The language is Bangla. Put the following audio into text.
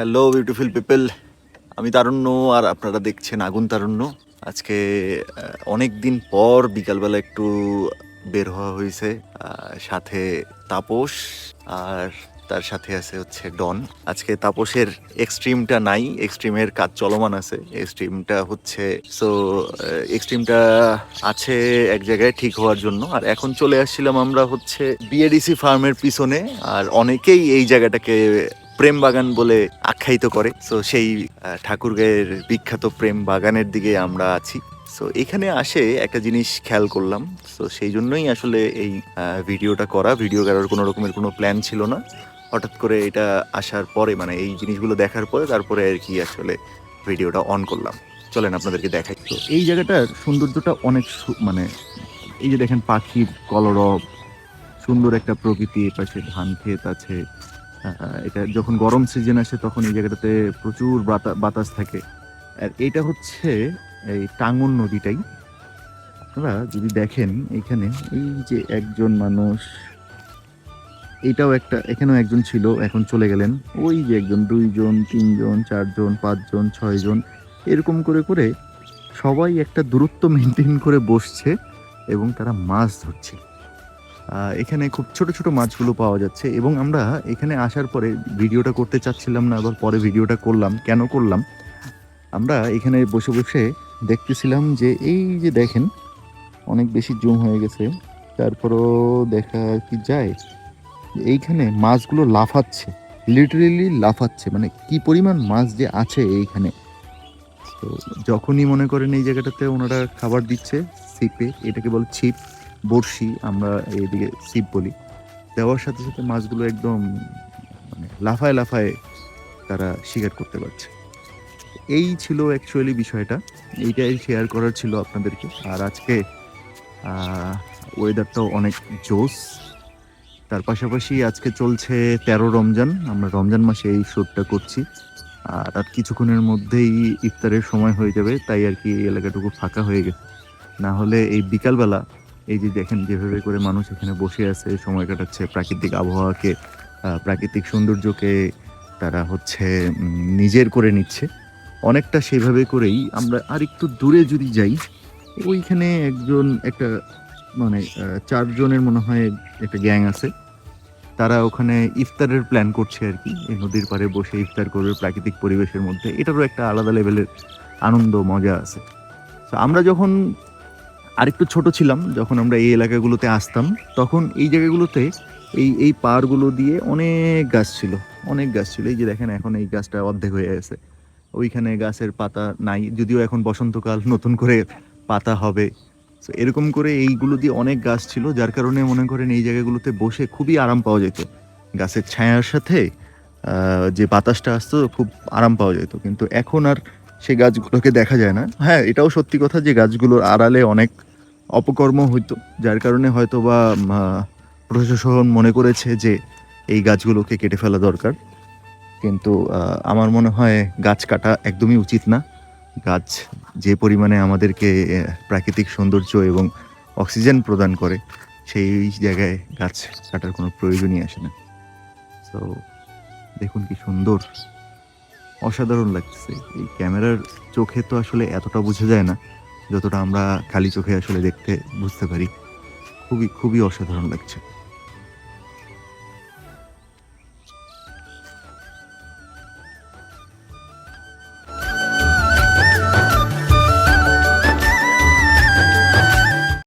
হ্যালো বিউটিফুল পিপল আমি তারুণ্য আর আপনারা দেখছেন আগুন তারুণ্য। আজকে অনেক দিন পর বিকালবেলা একটু বের হওয়া হয়েছে সাথে তাপস আর তার সাথে আছে হচ্ছে ডন। আজকে তাপসের এক্সট্রিমটা নাই এক্সট্রিমের কাজ চলমান আছে। এক্সট্রিমটা হচ্ছে সো এক্সট্রিমটা আছে এক জায়গায় ঠিক হওয়ার জন্য। আর এখন চলে আসছিলাম আমরা হচ্ছে বিএডিসি ফার্মের পিছনে। আর অনেকেই এই জায়গাটাকে প্রেম বাগান বলে আখ্যায়িত করে। তো সেই আহ, ঠাকুরগাঁয়ের বিখ্যাত প্রেম বাগানের দিকে আমরা আছি। সো এখানে আসে একটা জিনিস খেয়াল করলাম। তো সেই জন্যই আসলে এই ভিডিওটা করা। ভিডিও করার কোনো রকমের কোনো প্ল্যান ছিল না। হঠাৎ করে এটা আসার পরে মানে এই জিনিসগুলো দেখার পরে তারপরে আর কি আসলে ভিডিওটা অন করলাম। চলেন আপনাদেরকে দেখাই। তো এই জায়গাটার সৌন্দর্যটা অনেক সু- মানে এই যে দেখেন পাখির কলরব সুন্দর একটা প্রকৃতি এপাশে ধান ক্ষেত আছে। এটা যখন গরম সিজন আসে তখন এই জায়গাটাতে প্রচুর বাতা- বাতাস থাকে। আর এটা হচ্ছে এই টাঙ্গন নদীটাই। আপনারা যদি দেখেন এখানে, এই যে একজন মানুষ, এটাও একটা, এখানেও একজন ছিল, এখন চলে গেলেন। ওই যে একজন, দুইজন, তিনজন, চারজন, পাঁচজন, ছয়জন, এরকম করে করে সবাই একটা দূরত্ব মেনটেন করে বসছে এবং তারা মাছ ধরছে। এখানে খুব ছোট ছোট মাছগুলো পাওয়া যাচ্ছে এবং আমরা এখানে আসার পরে ভিডিওটা করতে চাচ্ছিলাম না, আবার পরে ভিডিওটা করলাম। কেন করলাম? আমরা এখানে বসে বসে দেখতেছিলাম যে এই যে দেখেন, অনেক বেশি জুম হয়ে গেছে। তারপরও দেখা কি যায়? এইখানে মাছগুলো লাফাচ্ছে লিটারেলি লাফাচ্ছে মানে কি পরিমাণ মাছ যে আছে এইখানে। তো যখনই মনে করেন এই জায়গাটাতে ওনারা খাবার দিচ্ছে ছিপে এটাকে বলে ছিপ বড়শি আমরা এইদিকে ছিপ বলি। দেওয়ার সাথে সাথে মাছগুলো একদম মানে লাফায় লাফায় তারা শিকার করতে পারছে। এই ছিল অ্যাকচুয়ালি বিষয়টা। এইটাই শেয়ার করার ছিল আপনাদেরকে। আর আজকে ওয়েদারটাও অনেক জোস তার পাশাপাশি আজকে চলছে তেরো রমজান। আমরা রমজান মাসে এই শ্যুটটা করছি। আর আর কিছুক্ষণের মধ্যেই ইফতারের সময় হয়ে যাবে। তাই আর কি এই এলাকাটুকু ফাঁকা হয়ে গেছে। না হলে এই বিকালবেলা এই যে দেখেন যেভাবে করে মানুষ এখানে বসে আছে, সময় কাটাচ্ছে প্রাকৃতিক আবহাওয়াকে প্রাকৃতিক সৌন্দর্যকে তারা হচ্ছে নিজের করে নিচ্ছে। অনেকটা সেভাবে করেই আমরা আর একটু দূরে যদি যাই, ওইখানে একজন একটা মানে চারজনের মনে হয় একটা গ্যাং আছে। তারা ওখানে ইফতারের প্ল্যান করছে আর কি, এই নদীর পাড়ে বসে ইফতার করবে প্রাকৃতিক পরিবেশের মধ্যে। এটারও একটা আলাদা লেভেলের আনন্দ, মজা আছে। তো আমরা যখন আরেকটু ছোট ছিলাম, যখন আমরা এই এলাকাগুলোতে আসতাম, তখন এই জায়গাগুলোতে এই এই পাড়গুলো দিয়ে অনেক গাছ ছিল, অনেক গাছ ছিল। এই যে দেখেন এখন এই গাছটা অর্ধেক হয়ে গেছে। ওইখানে গাছের পাতা নাই, যদিও এখন বসন্তকাল, নতুন করে পাতা হবে। তো এরকম করে এইগুলো দিয়ে অনেক গাছ ছিল, যার কারণে মনে করেন এই জায়গাগুলোতে বসে খুবই আরাম পাওয়া যেত। গাছের ছায়ার সাথে যে বাতাসটা আসতো, খুব আরাম পাওয়া যেত। কিন্তু এখন আর সেই গাছগুলোকে দেখা যায় না। হ্যাঁ এটাও সত্যি কথা যে গাছগুলোর আড়ালে অনেক অপকর্ম হইতো, যার কারণে হয়তো বা প্রশাসন মনে করেছে যে এই গাছগুলোকে কেটে ফেলা দরকার। কিন্তু আমার মনে হয় গাছ কাটা একদমই উচিত না। গাছ যে পরিমাণে আমাদেরকে প্রাকৃতিক সৌন্দর্য এবং অক্সিজেন প্রদান করে, সেই জায়গায় গাছ কাটার কোনো প্রয়োজনই আসে না। তো দেখুন কি সুন্দর, অসাধারণ লাগছে। এই ক্যামেরার চোখে তো আসলে এতটা বোঝা যায় না। যতটা আমরা খালি চোখে আসলে দেখতে বুঝতে পারি খুবই খুবই অসাধারণ লাগছে।